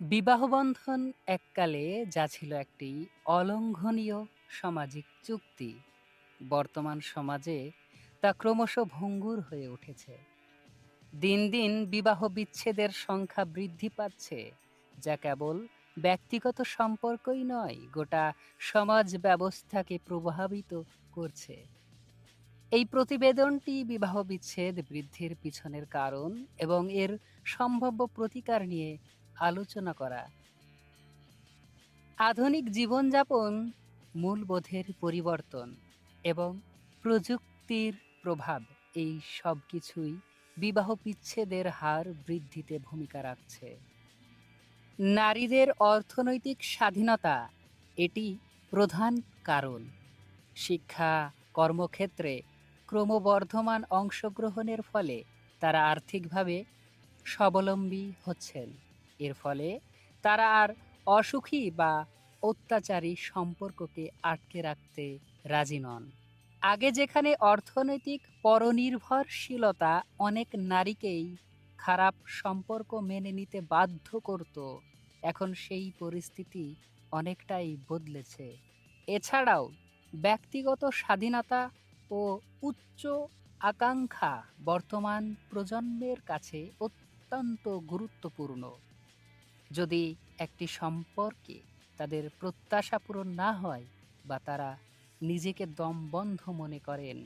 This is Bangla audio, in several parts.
বিবাহবন্ধন এককালে যা ছিল একটি অলঙ্ঘনীয় সামাজিক চুক্তি। বর্তমান সমাজে তা ক্রমশ ভঙ্গুর হয়ে উঠেছে। দিন দিন বিবাহ বিচ্ছেদের সংখ্যা বৃদ্ধি পাচ্ছে, যা কেবল ব্যক্তিগত সম্পর্কই নয়, গোটা সমাজ ব্যবস্থাকে প্রভাবিত করছে। এই প্রতিবেদনটি বিবাহ বিচ্ছেদ বৃদ্ধির পিছনের কারণ এবং এর সম্ভাব্য প্রতিকার নিয়ে আলোচনা করা। আধুনিক জীবনযাপন মূলবোধের পরিবর্তন এবং প্রযুক্তির প্রভাব এই সব কিছুই বিবাহ বিচ্ছেদের হার বৃদ্ধিতে ভূমিকা রাখছে। নারীদের অর্থনৈতিক স্বাধীনতা এটি প্রধান কারণ। শিক্ষা, কর্মক্ষেত্রে ক্রমবর্ধমান অংশগ্রহণের ফলে তারা আর্থিকভাবে স্বাবলম্বী হচ্ছেন। এর ফলে তারা আর অসুখী বা অত্যাচারী সম্পর্ককে আটকে রাখতে রাজি নন। আগে যেখানে অর্থনৈতিক পরনির্ভরশীলতা অনেক নারীকেই খারাপ সম্পর্ক মেনে নিতে বাধ্য করত, এখন সেই পরিস্থিতি অনেকটাই বদলেছে। এছাড়াও ব্যক্তিগত স্বাধীনতা ও উচ্চ আকাঙ্ক্ষা বর্তমান প্রজন্মের কাছে অত্যন্ত গুরুত্বপূর্ণ। যদি একটি সম্পর্কে তাদের প্রত্যাশা পূরণ না হয় বা তারা নিজেকে দমবন্ধ মনে করেন,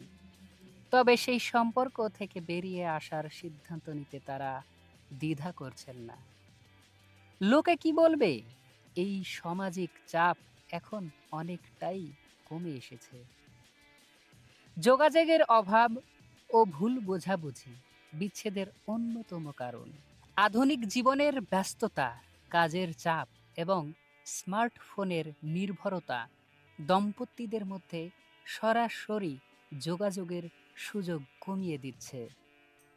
তবে সেই সম্পর্ক থেকে বেরিয়ে আসার সিদ্ধান্ত নিতে তারা দ্বিধা করছেন না। লোকে কি বলবে? এই সামাজিক চাপ এখন অনেকটাই কমে এসেছে। যোগাযোগের অভাব ও ভুল বোঝাবুঝি বিচ্ছেদের অন্যতম কারণ। আধুনিক জীবনের ব্যস্ততা কাজের চাপ এবং স্মার্টফোনের নির্ভরতা দম্পতিদের মধ্যে সরাসরি যোগাযোগের সুযোগ কমিয়ে দিচ্ছে।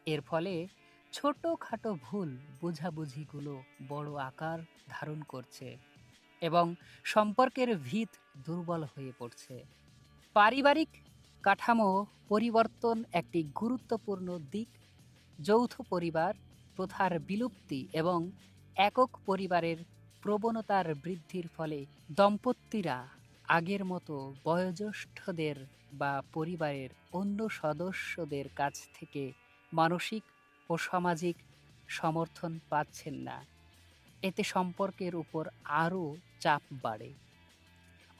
এর ফলে ছোটোখাটো ভুল বোঝাবুঝিগুলো বড় আকার ধারণ করছে এবং সম্পর্কের ভিত দুর্বল হয়ে পড়ছে। পারিবারিক কাঠামো পরিবর্তন একটি গুরুত্বপূর্ণ দিক। যৌথ পরিবার, প্রথার বিলুপ্তি এবং একক পরিবারের প্রবণতার বৃদ্ধির ফলে দম্পতিরা আগের মতো বয়োজ্যেষ্ঠদের বা পরিবারের অন্য সদস্যদের কাছ থেকে মানসিক ও সামাজিক সমর্থন পাচ্ছেন না। এতে সম্পর্কের উপর আরও চাপ বাড়ে।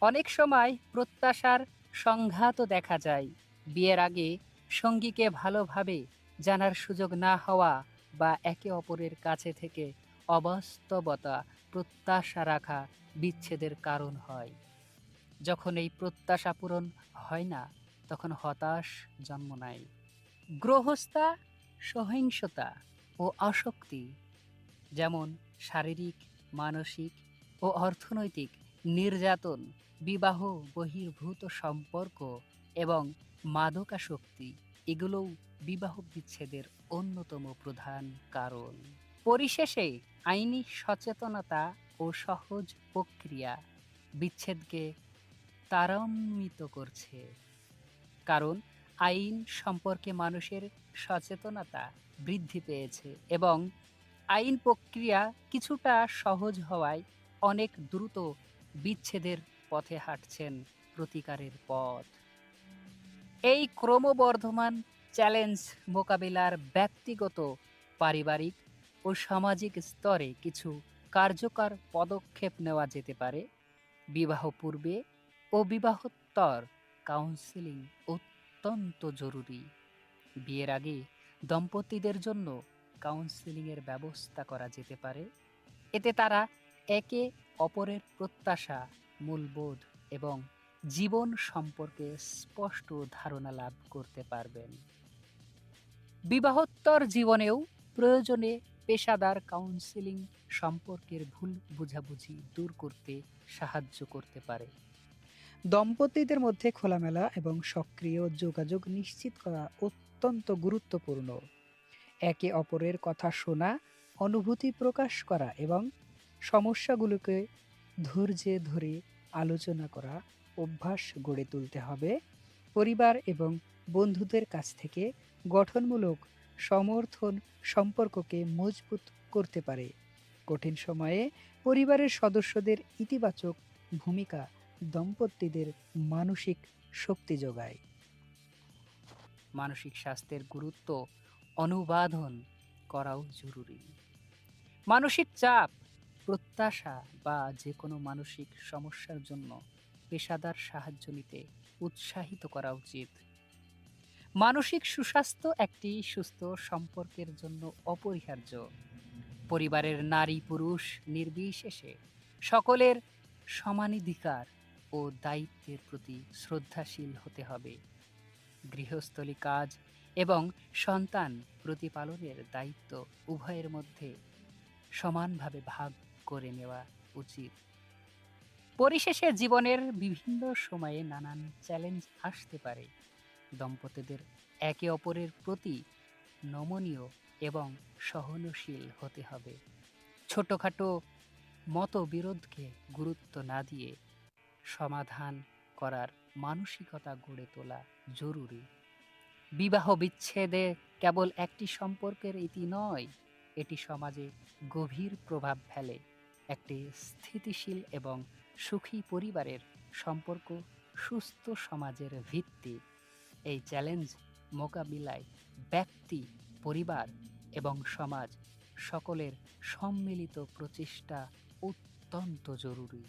অনেক সময় প্রত্যাশার সংঘাতও দেখা যায়। বিয়ের আগে সঙ্গীকে ভালোভাবে জানার সুযোগ না হওয়া বা একে অপরের কাছে থেকে অবাস্তবতা প্রত্যাশা রাখা বিচ্ছেদের কারণ হয়। যখন এই প্রত্যাশা পূরণ হয় না, তখন হতাশ জন্ম নেয়। গ্রহস্থা সহিংসতা ও আসক্তি, যেমন শারীরিক, মানসিক ও অর্থনৈতিক নির্যাতন, বিবাহ, বহির্ভূত সম্পর্ক এবং মাদকাসক্তি, এগুলোও বিবাহ বিচ্ছেদের অন্যতম প্রধান কারণ। পরিশেষে আইনি সচেতনতা ও সহজ প্রক্রিয়া বিচ্ছেদকে ত্বরান্বিত করছে। কারণ আইন সম্পর্কে মানুষের সচেতনতা বৃদ্ধি পেয়েছে এবং আইন প্রক্রিয়া কিছুটা সহজ হওয়ায় অনেক দ্রুত বিচ্ছেদের পথে হাঁটছেন প্রতিকারের পথ। এই ক্রমবর্ধমান চ্যালেঞ্জ মোকাবিলার ব্যক্তিগত, পারিবারিক ও সামাজিক স্তরে কিছু কার্যকর পদক্ষেপ নেওয়া যেতে পারে। বিবাহ পূর্বে ও বিবাহোত্তর কাউন্সিলিং অত্যন্ত জরুরি। বিয়ের আগে দম্পতিদের জন্য কাউন্সিলিংয়ের ব্যবস্থা করা যেতে পারে। এতে তারা একে অপরের প্রত্যাশা, মূলবোধ এবং জীবন সম্পর্কে স্পষ্ট ধারণা লাভ করতে পারবেন। বিবাহোত্তর জীবনেও প্রয়োজনে পেশাদার কাউন্সিলিং সম্পর্কের ভুল বোঝাবুঝি দূর করতে সাহায্য করতে পারে। দম্পতিদের মধ্যে খোলামেলা এবং সক্রিয় যোগাযোগ নিশ্চিত করা অত্যন্ত গুরুত্বপূর্ণ। একে অপরের কথা শোনা, অনুভূতি প্রকাশ করা এবং সমস্যাগুলোকে ধৈর্যে ধরে আলোচনা করা অভ্যাস গড়ে তুলতে হবে। পরিবার এবং বন্ধুদের কাছ থেকে গঠনমূলক সমর্থন সম্পর্ককে মজবুত করতে পারে। কঠিন সময়ে পরিবারের সদস্যদের ইতিবাচক ভূমিকা দম্পতিদের মানসিক শক্তি যোগায়। মানসিক স্বাস্থ্যের গুরুত্ব অনুবাদন করাও জরুরি। মানসিক চাপ, প্রত্যাশা বা যে কোনো মানসিক সমস্যার জন্য পেশাদার সাহায্য নিতে উৎসাহিত করা উচিত। মানসিক সুস্বাস্থ্য একটি সুস্থ সম্পর্কের জন্য অপরিহার্য। পরিবারের নারী পুরুষ নির্বিশেষে সকলের সমানাধিকার ও দায়িত্বের প্রতি শ্রদ্ধাশীল হতে হবে। গৃহস্থলী কাজ এবং সন্তান প্রতিপালনের দায়িত্ব উভয়ের মধ্যে সমানভাবে ভাগ করে নেওয়া উচিত। পরিশেষে জীবনের বিভিন্ন সময়ে নানান চ্যালেঞ্জ আসতে পারে। দম্পতিদের একে অপরের প্রতি নমনীয় এবং সহনশীল হতে হবে। ছোটখাটো মতবিরোধকে গুরুত্ব না দিয়ে সমাধান করার মানসিকতা গড়ে তোলা জরুরি। বিবাহ বিচ্ছেদে কেবল একটি সম্পর্কের ইতি নয়, এটি সমাজে গভীর প্রভাব ফেলে। একটি স্থিতিশীল এবং সুখী পরিবারের সম্পর্ক সুস্থ সমাজের ভিত্তি। এই চ্যালেঞ্জ মোকাবিলায় ব্যক্তি পরিবার এবং সমাজ সকলের সম্মিলিত প্রচেষ্টা অত্যন্ত জরুরি।